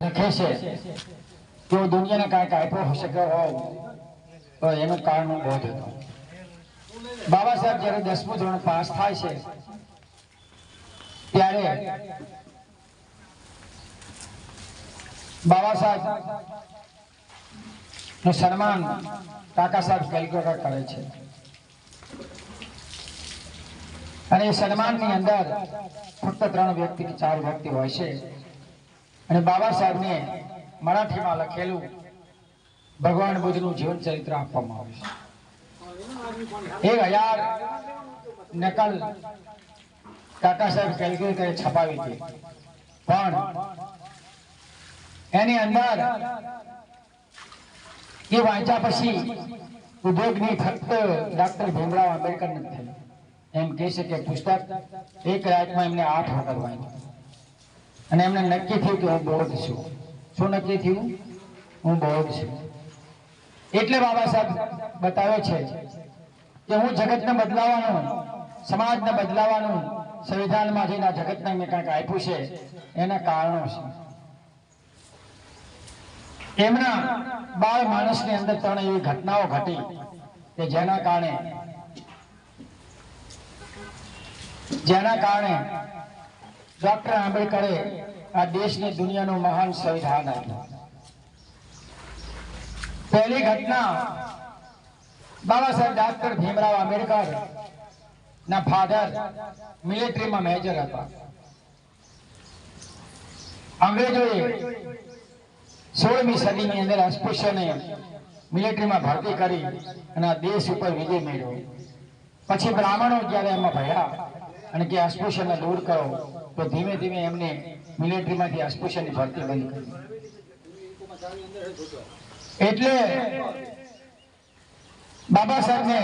લખે છે, તેઓ દુનિયાને કાંઈક આપ્યો શકે હોય. તો એનું કારણ બોધ હતો. બાબા સાહેબ જ્યારે દસમું ધોરણ પાસ થાય છે, ત્યારે બાબા સાહેબનું સન્માન કાકા સાહેબ કેલકટા કરે છે. અને એ સન્માનની અંદર ફક્ત ત્રણ વ્યક્તિ ચાર વ્યક્તિ હોય છે. અને બાબા સાહેબને મરાઠીમાં લખેલું, ભગવાન બુદ્ધનું જીવન ચરિત્ર આપવામાં આવ્યું છે. એક હજાર નકલ કાકા સાહેબ કેલ્ક્યુલેટરે છપાવી હતી પણ એની અંદર એ વાંચ્યા પછી ઉદ્યોગની ફક્ત ડોક્ટર ભીમરાવ આંબેડકર નથી થઈ એમ કહી શકે પુસ્તક એક રાતમાં એમને આઠ વખત વાંચ્યું. અને એમને નક્કી થયું કે હું બૌદ્ધ છું. શું નક્કી થયું? હું બૌદ્ધ છું. એટલે બાબા સાહેબ બતાવે છે કે હું જગતને બદલાવાનું, સમાજને બદલાવાનું, સંવિધાનમાં જઈને આ જગતને મેં કંઈક આપ્યું છે, એના કારણો છે. એમના બાળ માણસની અંદર ત્રણ એવી ઘટનાઓ ઘટી કે જેના કારણે જેના કારણે ડોક્ટર આંબેડકરે આ દેશની દુનિયાનું મહાન સંવિધાન આપ્યું. પહેલી ઘટના બાબા સાહેબ ડોક્ટર ભીમરાવ આંબેડકર ના ફાધર મિલિટરીમાં મેજર હતા. અંગ્રેજોએ સોળમી સદીની અંદર અસ્પૃશ્યને મિલિટરીમાં ભરતી કરી અને આ દેશ ઉપર વિજય મેળવ્યો. પછી બ્રાહ્મણો જ્યારે એમાં ભર્યા અને કે અસ્પૃશ્યને દૂર કરો તો ધીમે ધીમે એમને મિલિટરીમાંથી અસ્પૃશ્યની ભરતી બંધ કરી. એટલે બાબા સાહેબને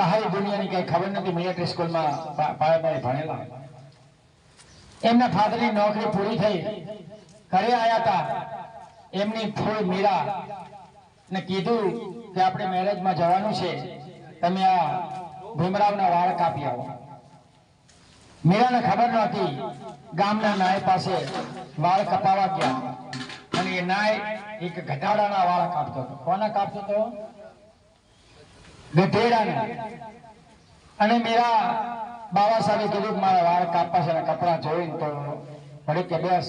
બહાર દુનિયાની કઈ ખબર નથી મિલિટરી સ્કૂલમાં પાયે પાયે ભણેલા. એમના ફાધરની નોકરી પૂરી થઈ, ઘરે આવ્યા હતા એમની ફૂલ મીરા ને કીધું કે આપણે મેરેજમાં જવાનું છે, તમે આ ભીમરાવના વાળ કાપી આવો. મીરાને ખબર નહોતી. ગામના નાય પાસે વાળ કપાવા ગયા. અને એ નાય એક ઘટાડાના વાળ કાપતો હતો. કોના કાપતો હતો? અને મીરા બાબા સાહેબે કીધું મારા વાળ કાપવા છે કપડા જોઈને તો વળી કે બસ.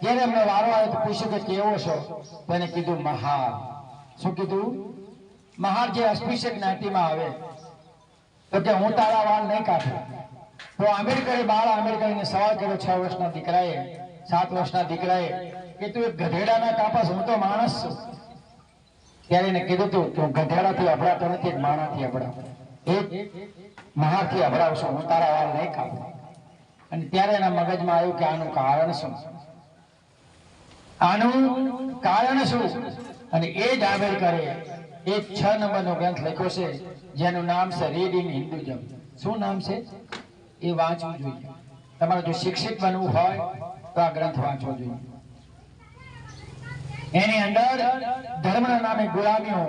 ત્યારે એમને વારો આવ્યો તો પૂછ્યું કે કેવો છો? તેને કીધું, મહાર. શું કીધું? મહાર જે અસ્પૃશ્ય જ્ઞાતિમાં આવે, તો કે હું તારા વાળ નહીં કાપું. તો આંબેડકરે બાળ આંબેડકરને સવાલ કર્યો છ વર્ષના દીકરાએ, સાત વર્ષના દીકરાએ કે તું એક ગધેડાના કાપાસ હું તો માણસ છું. ત્યારે એને કીધું તું કે હું ગધેડાથી અભડાતો નથી માણાથી અભડાવ. એક મહારથી અભડાવશો, હું તારા વાળ નહીં કાપું. અને ત્યારે એના મગજમાં આવ્યું કે આનું કારણ શું? આનું કારણ શું? અને એ જ આંબેડકરે એક છ નંબરનો ગ્રંથ લખ્યો છે, જેનું નામ છે રીડિંગ હિન્દુઝમ શું નામ છે? એ વાંચવું જોઈએ. તમારે જો શિક્ષિત બનવું હોય, તો આ ગ્રંથ વાંચવો જોઈએ. એની અંદર ધર્મના નામે ગુલામીઓ,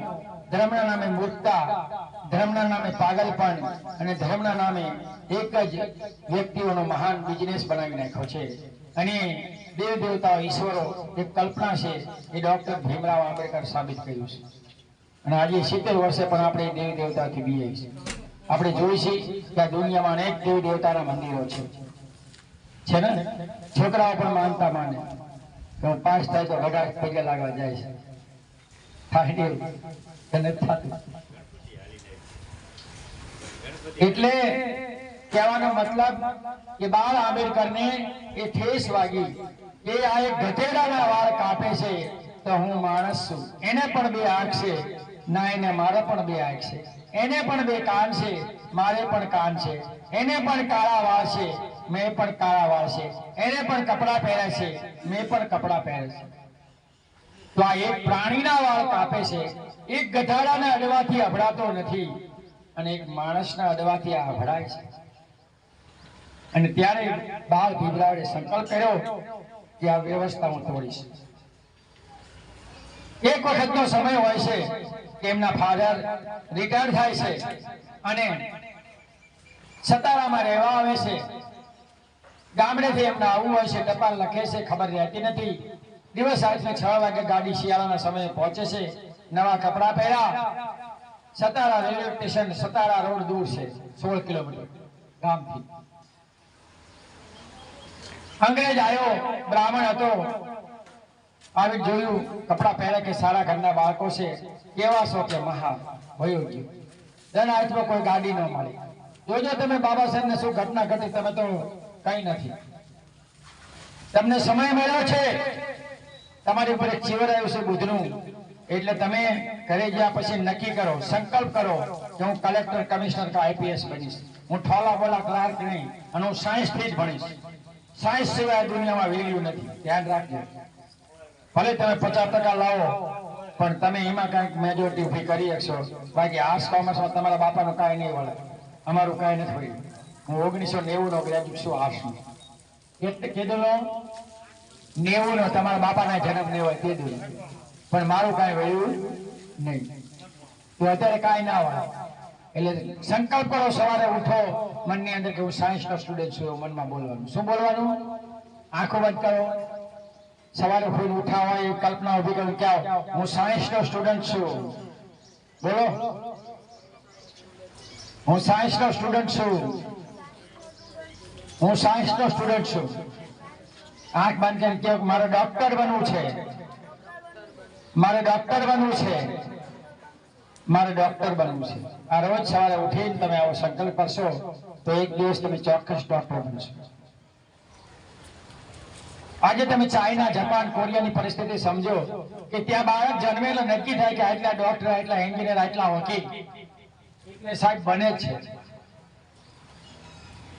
ધર્મના નામે મૂર્ખતા, ધર્મના નામે પાગલપણ અને ધર્મના નામે એક જ વ્યક્તિઓનો મહાન બિઝનેસ બનાવી નાખ્યો છે. અને દેવ દેવતાઓ ઈશ્વરો, એક કલ્પના છે, એ ડોક્ટર ભીમરાવ આંબેડકર સાબિત કર્યું છે. અને આજે સિત્તેર વર્ષે પણ આપણે દેવ દેવતાથી બીએ છીએ. આપણે જોઈશી કે દુનિયામાં અનેક દેવી દેવતાના મંદિરો છે. છે ને? છોકરાઓ પણ માનતા માને. કે પાસ થાય તો વડા પગે લાગવા જાય છે. એટલે કહેવાનો મતલબ કે બાળ આંબેડકરને એ ઠેસ વાગી કે આ એક ગધેડાના વાળ કાપે છે તો હું માણસ છું. એને પણ બે આંખ છે. ના, એને મારા પણ બે આંખ છે. એને પણ બે કાન છે. મારે પણ કાન છે. એને પણ કાળા વાળ છે. મેં પણ કાળા વાળ છે. એને પણ કપડાં પહેરે છે. મેં પણ કપડાં પહેરે છે. તો આ એક પ્રાણીના વાળ કાપે છે. એક ગધાડાના અડવાથી અભડાતો નથી અને એક માણસના અડવાથી આ અભડાય છે. અને ત્યારે બાળ ભીમરાવે સંકલ્પ કર્યો કે આ વ્યવસ્થા હું તોડીશ. એક વખતનો સમય હોય છે. કે એમના ફાધર રિટાયર થાય છે અને સતારામાં રહેવા આવે છે. ગામડેથી એમને આવવું હોય છે, ટપાલ લખે છે, ખબર રહેતી નથી. દિવસ રાતને છ વાગે ગાડી શિયાળાના સમયે પહોંચે છે. નવા કપડાં પહેર્યા Satara railway station, Satara road દૂર છે, સોળ કિલોમીટર ગામથી. અંગ્રેજ આવ્યો બ્રાહ્મણ હતો. આવી જોયું, કપડાં પહેરે કે સારા ઘરના બાળકો છે, કેવા છો કે મહા ભયો ગયું. હાથમાં કોઈ ગાડી ન મળી. જોજો તમે બાબા સાહેબને શું ઘટના ઘટી, તમે તો કઈ નથી. તમને સમય મળ્યો છે? તમારી ઉપર એક ચીવર આવ્યું છે બુધનું એટલે તમે ઘરે ગયા પછી નક્કી કરો, સંકલ્પ કરો કે હું કલેક્ટર, કમિશનર કે આઈપીએસ બનીશ. હું ઠોલા બોલા ક્લાર્ક નહીં, અને હું સાયન્સથી જ ભણીશ. સાયન્સ સિવાય દુનિયામાં વેલ્યુ નથી. ધ્યાન રાખજો. ભલે તમે પચાસ ટકા લાવો, પણ તમે એમાં કાંઈક મેજોરિટી ઊભી કરી શકશો. બાકી આર્ટ્સ કોમર્સમાં તમારા બાપાનું કાંઈ નહીં વળે. અમારું કાંઈ નથી વળ્યું. હું ઓગણીસો નેવું નો ગ્રેજ્યુએટ છું આર્ટ્સમાં એટલે કીધું નેવું નો તમારા બાપાના જન્મ ને હોય તે દૂર પણ મારું કાંઈ વળ્યું નહીં. તો અત્યારે કાંઈ ના હોય એટલે સંકલ્પ કરો, સવારે ઉઠો, મનની અંદર કે હું સાયન્સ નો સ્ટુડન્ટ છું મનમાં બોલવાનું. શું બોલવાનું? આંખો બંધ કરો. સવારે ફૂલ ઉઠા હોય એવી કલ્પના ઊભી કરું કે હું સાયન્સ નો સ્ટુડન્ટ છું. બોલો. હું સાયન્સ નો સ્ટુડન્ટ છું. હું સાયન્સ નો સ્ટુડન્ટ છું. આંખ બંધ કરીને કહો મારે ડોક્ટર બનવું છે. મારે ડોક્ટર બનવું છે. મારે ડોક્ટર બનવું છે. આ રોજ સવારે ઉઠીને તમે આવો સંકલ્પ કરશો તો એક દિવસ તમે ચોક્કસ ડોક્ટર બનશો. આજે તમે ચાઇના, જાપાન, કોરિયાની પરિસ્થિતિ સમજો કે ત્યાં બાળક જન્મેલો નક્કી થાય કે આટલા ડોક્ટર આટલા એન્જિનિયર આટલા વકીલ. સાહેબ બને જ છે.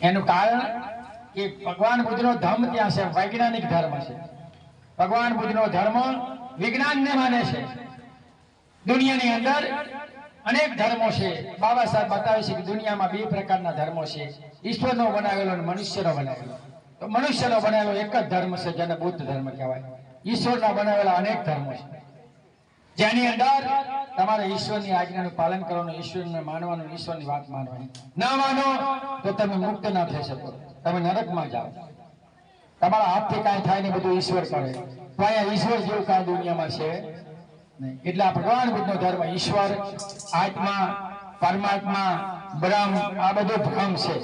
એનું કારણ કે ભગવાન બુદ્ધનો ધર્મ ત્યાં છે, વૈજ્ઞાનિક ધર્મ છે. ભગવાન બુદ્ધનો ધર્મ વિજ્ઞાનને માને છે. દુનિયાની અંદર અનેક ધર્મો છે. બાબા સાહેબ બતાવે છે કે દુનિયામાં બે પ્રકારના ધર્મો છે. ઈશ્વરનો બનાવેલો અને મનુષ્યનો બનાવેલો. તો મનુષ્યનો બનાવેલો એક જ ધર્મ છે જેને બુદ્ધ ધર્મ કહેવાય. ઈશ્વરના બનાવેલા અનેક ધર્મો છે. જેની અંદર તમારે ઈશ્વરની આજ્ઞાનું પાલન કરવાનું, ઈશ્વરને માનવાનું, ઈશ્વરની વાત માનવાની. ના માનો તો તમે મુક્ત ના થઈ શકો. તમે નરકમાં જાઓ. તમારા હાથથી કાંઈ થાય નહીં, બધું ઈશ્વર કરે. તો અહીંયા ઈશ્વર જેવું કાંઈ દુનિયામાં છે નહીં. એટલે આ ભગવાન બુદ્ધનો ધર્મ ઈશ્વર, આત્મા, પરમાત્મા, બ્રહ્મ, આ બધું ભ્રમ છે.